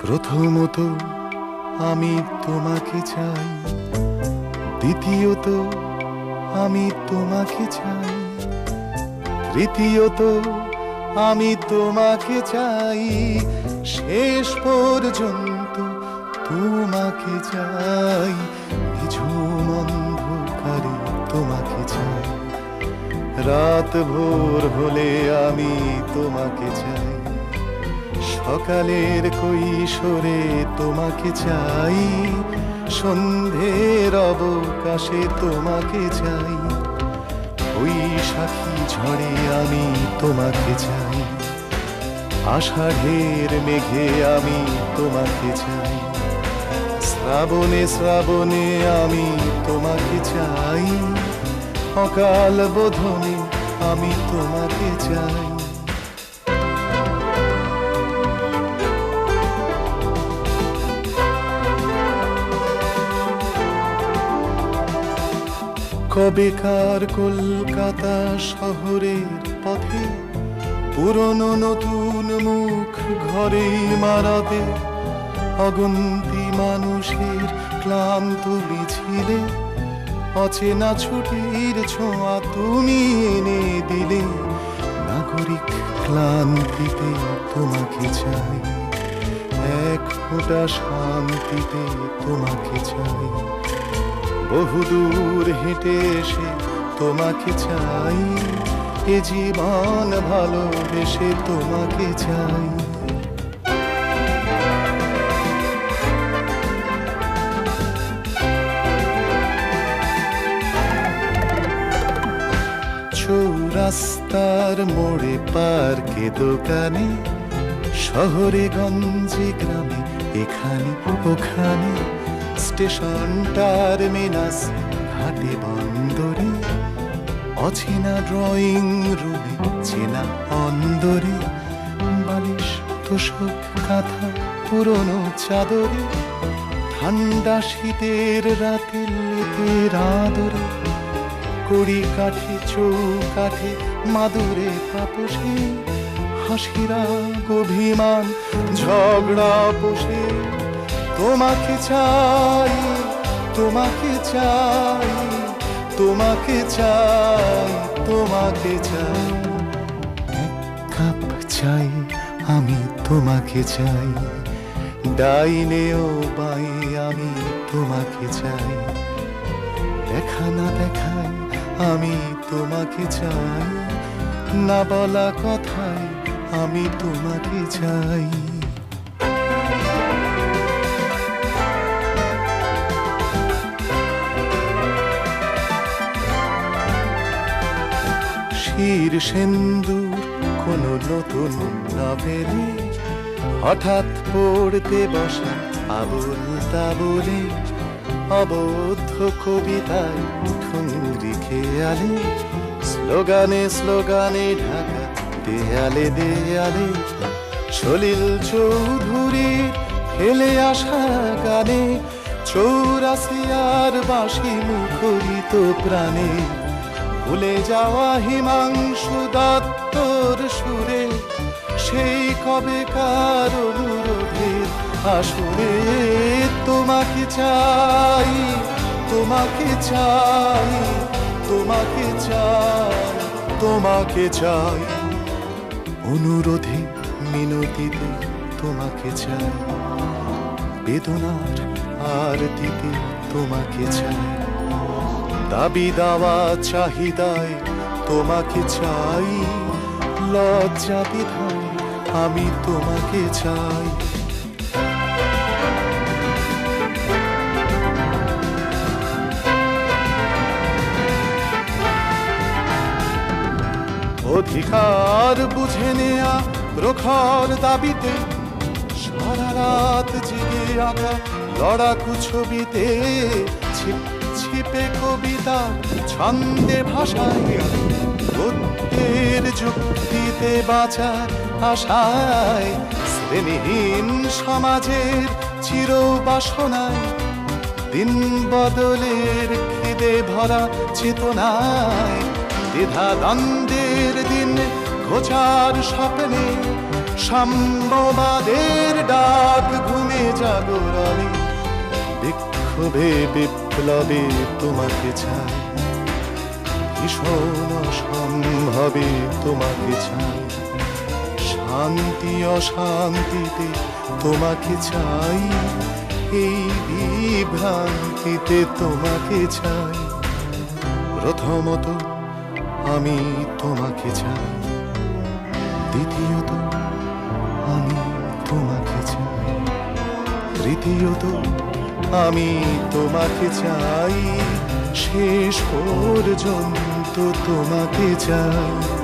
প্রথমত আমি তোমাকে চাই, দ্বিতীয়ত আমি তোমাকে চাই, তৃতীয়ত আমি তোমাকে চাই, শেষ পর্যন্ত তোমাকে চাই নিঝুম অন্ধকারে তোমাকে চাই। রাত ভোর হলে আমি তোমাকে চাই। সকালের কৈশোরে তোমাকে চাই, সন্ধ্যের অবকাশে তোমাকে চাই। ওই বৈশাখী ঝড়ে আমি তোমাকে চাই, আষাঢ়ের মেঘে আমি তোমাকে চাই। শ্রাবণে শ্রাবণে আমি তোমাকে চাই, অকাল বোধনে আমি তোমাকে চাই। কবেকার কলকাতা শহরের পথে পুরনো নতুন মুখ ঘরে মারাতে অগন্তি মানুষের ক্লান্ত মিছিলে অচেনা ছুটির ছোঁয়া তুমি এনে দিলে। নাগরিক ক্লান্তিতে তোমাকে চাই, এক ফোঁটা শান্তিতে তোমাকে চাই। বহুদূর হেঁটে এসে তোমাকে চাই। এ জীবন ভালোবেসে তোমাকে চাই। চৌরাস্তার মোড়ে পার্কে দোকানে, শহরে গঞ্জে গ্রামে, এখানে ওখানে স্টেশনটার মেনাস ঘাটে বন্দরে, অচেনা ড্রয়িং রুমে চেনা অন্দরে, বালিশ তোষক কাঁথা পুরনো চাদরে, ঠান্ডা শীতের রাতে লেপের আদরে কড়ি কাঠে, চৌকাঠে মাদুরে তাপসে হাসিরা অভিমান ঝগড়া বসে তোমাকে চাই তোমাকে চাই তোমাকে চাই তোমাকে চাই। কাপ চাই, আমি তোমাকে চাই। ডাইনেও বাই, আমি তোমাকে চাই। দেখা না দেখায়, আমি তোমাকে চাই। না বলা কথায়, আমি তোমাকে চাই। শির সেন্দুর, কোনো নতুন নভেলে হঠাৎ পড়তে বসা আবুল তাবুলে, অবদ্ধ কবিতায় ঠুংরি খেয়ালে স্লোগানে স্লোগানে ঢাকা দেয়ালে দেয়ালে, সলিল চৌধুরী ফেলে আসা গানে চৌরাসিয়ার বাঁশি মুখরিত প্রাণে। ভুলে যাওয়া হিমাংশু দত্তর সুরে, সেই কবে কার অনুরোধের আসরে, তোমাকে চাই তোমাকে চাই তোমাকে চাই তোমাকে চাই। অনুরোধে, মিনতিতে তোমাকে চাই, বেদনার আর দিতে তোমাকে চাই। দাবি দাওয়া চাহিদায় তোমাকে চাই, লজ্জা বিধায় আমি তোমাকে চাই। অধিকার বুঝে নেয়া প্রখর দাবিতে, সারা রাত জেগে আঁকা লড়াকু ছবিতে ছিপে কবিতা, ছন্দে ভাষায় বুদ্ধের যুক্তিতে বাঁচার আশায় শ্রেণীহীন সমাজের চির বাসনায় দিন বদলের খিদে ভরা চেতনায় দ্বিধা দ্বন্দ্বের দিন ঘোচার স্বপ্নে সাম্যবাদের ডাক ঘুরে জাগরণে বিক্ষোভে বিপ্লবে তোমাকে চাই। ভীষণ অসম্ভবে তোমাকে চাই। শান্তি অশান্তিতে তোমাকে চাই। এই বিভ্রান্তিতে তোমাকে চাই। প্রথমত আমি তোমাকে চাই। দ্বিতীয়ত আমি তোমাকে চাই। তৃতীয়ত আমি তোমাকে চাই শেষ পর্যন্ত তোমাকে চাই।